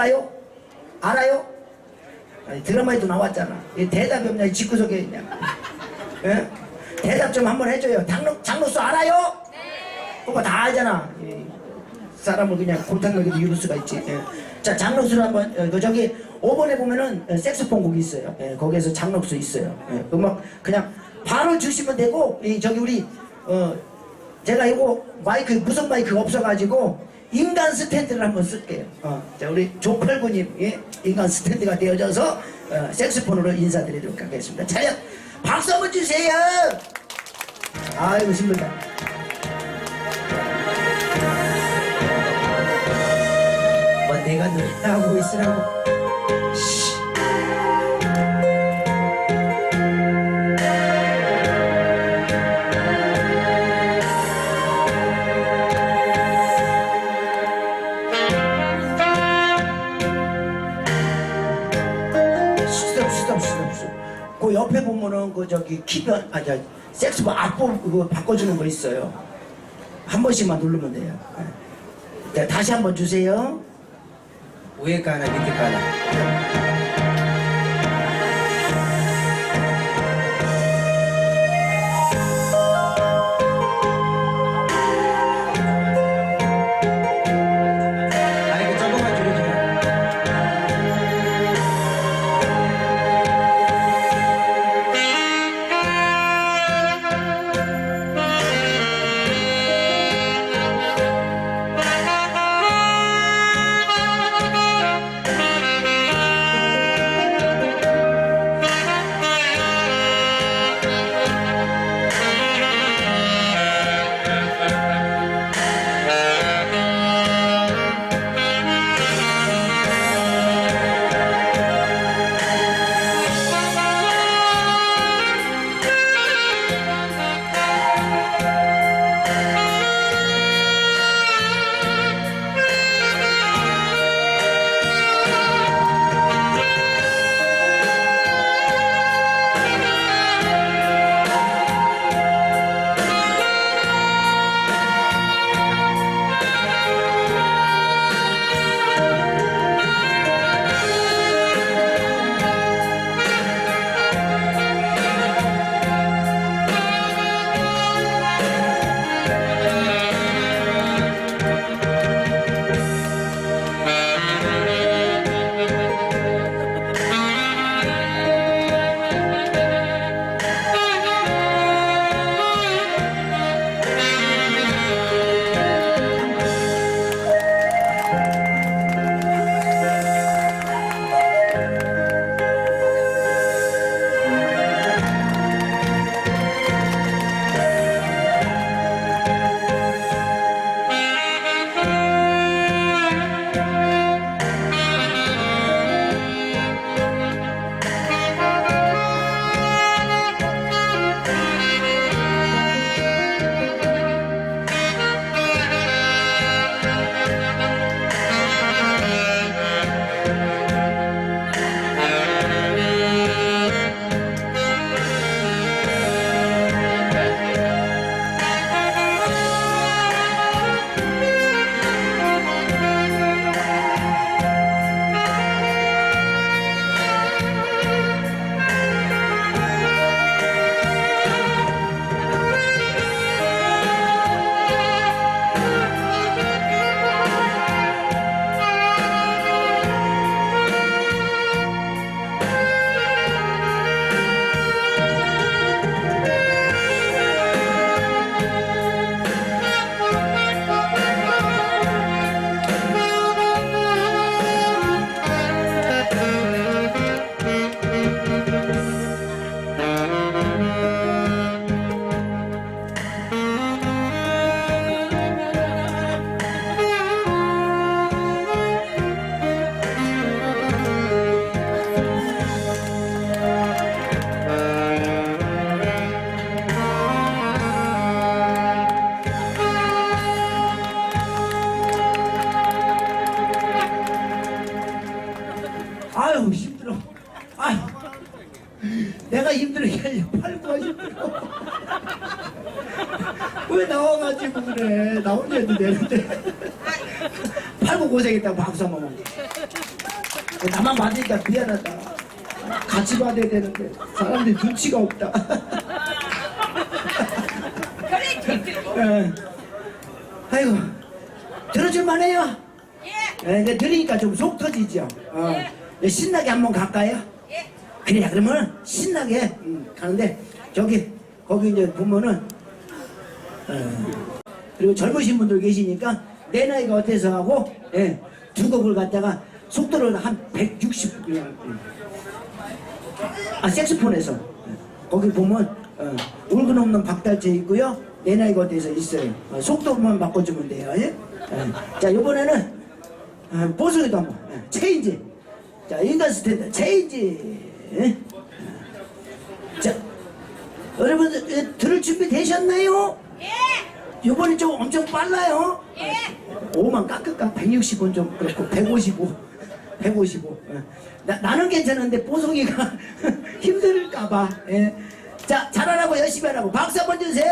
몰라요? 알아요? 아니, 드라마에도 나왔잖아. 이 대답이 없냐? 이 집구석에 있냐? 예? 대답 좀 한번 해줘요. 장로, 장로수 알아요? 네. 그거 다 알잖아. 이 사람을 그냥 골탕 먹이도 이룰 수가 있지. 예. 자, 장로수를 한번, 어, 그 저기, 5번에 보면은 어, 색소폰 곡이 있어요. 예, 거기에서 장로수 있어요. 예, 음악 그냥 바로 주시면 되고, 이 저기 우리, 어, 제가 이거 마이크, 무선 마이크 없어가지고, 인간 스탠드를 한번 쓸게요. 어, 자, 우리 조팔구님, 예? 인간 스탠드가 되어져서, 어, 색소폰으로 인사드리도록 하겠습니다. 자, 박수 한번 주세요! 아이고, 힘들다. 뭐 내가 노래하고 있으라고. 그 옆에 보면은 그 저기 키변 아저 섹스본 악보 그거 바꿔주는 거 있어요. 한 번씩만 누르면 돼요. 네. 자, 다시 한번 주세요. 위에 까나 밑에 까나 해도 되는데. 팔구 고생했다고 박수 한번 먹어. 나만 받으니까 미안하다. 같이 받아야 되는데 사람들이 눈치가 없다. 예. 아이고 들어줄만 해요. 예, 근데 들으니까 좀 속 터지죠. 어. 예, 신나게 한번 갈까요? 그래 그러면 신나게 음, 가는데 저기 거기 이제 보면은 어, 그리고 젊으신 분들 계시니까 내 나이가 어때서 하고 예, 두 곡을 갖다가 속도를 한 160. 그냥, 음. 아 색스폰에서 예. 거기 보면 어, 울근 없는 박달재 있고요 내 나이가 어때서 있어요 어, 속도만 바꿔주면 돼요 예? 예. 자 이번에는 어, 보석이도 한 번 예, 체인지 자 인간 스탠드 체인지 예? 자 여러분들 예, 들을 준비 되셨나요? 이번에 좀 엄청 빨라요. 예. 5만 깎을까? 160원 좀 그렇고 155, 155. 예. 나, 나는 괜찮은데 보송이가 힘들까봐. 예. 자 잘하라고 열심히 하라고 박수 한번 주세요.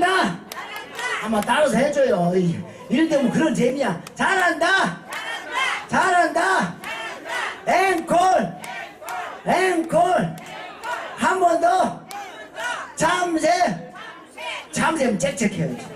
잘한다. 한번 따라서 해줘요. 이- 이럴 때면 그런 재미야. 잘한다. 잘한다. 앵콜. 앵콜. 한 번 더. 참새. 참새면 짹짹해야지.